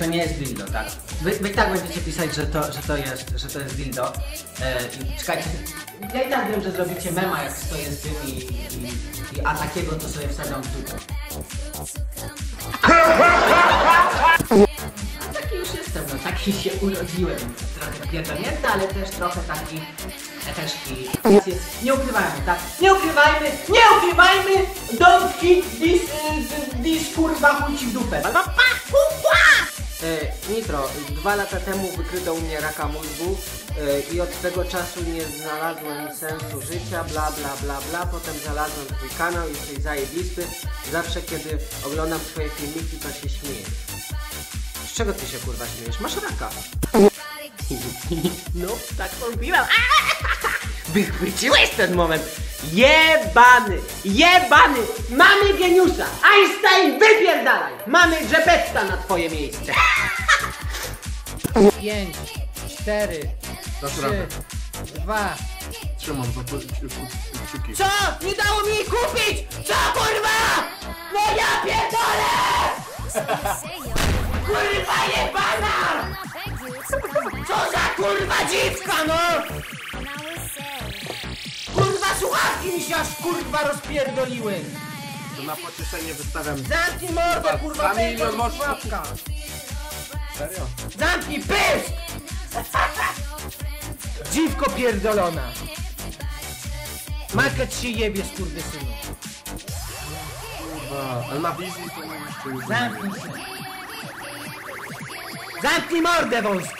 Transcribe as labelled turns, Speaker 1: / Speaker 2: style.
Speaker 1: to nie jest dildo, tak? Wy, wy i tak będziecie pisać, że to, że to jest, że to jest dildo. E, i czekajcie, ja i tak wiem, że zrobicie mema, jak stoję z tym i, i, i a takiego to sobie wsadzam w dupę. Taki już jestem, no taki się urodziłem. Trochę pierdolnięty, ale też trochę taki eteszki. Nie ukrywajmy, tak? Nie ukrywajmy, nie ukrywajmy! Don't hit this, this kurwa chuj w dupę.
Speaker 2: E, Nitro, dwa lata temu wykryto u mnie raka mózgu e, i od tego czasu nie znalazłem sensu życia, bla bla bla bla. Potem znalazłem twój kanał, jesteś zajebisty. Zawsze kiedy oglądam twoje filmiki, to się śmieję. Z czego ty się kurwa śmiejesz? Masz raka. No, tak mówiłem. Wychwyciłeś ten moment. Jebany, jebany. Mamy geniusza. Einstein, wypierdalaj. Mamy Jebetta na twoje miejsce.
Speaker 3: 5, 4,
Speaker 4: Dasz
Speaker 3: 3,
Speaker 4: radę.
Speaker 3: 2.
Speaker 4: Trzymam za kciuki.
Speaker 2: Co? Nie dało mi jej kupić! Co kurwa? No ja pierdolę! Kurwa jebana! Co za kurwa dziwka no! Mi się aż kurwa rozpierdoliły!
Speaker 4: To na pocieszenie wystawiam.
Speaker 2: Zamknij mordę kurwa!
Speaker 4: Za milion
Speaker 2: słuchawka.
Speaker 4: Serio?
Speaker 2: Zamknij pysk!
Speaker 3: Dziwko pierdolona. Market się jebie, skurwysynu.
Speaker 4: Kurwa, ale na wizji to nie
Speaker 2: się! Zamknij mordę wąski!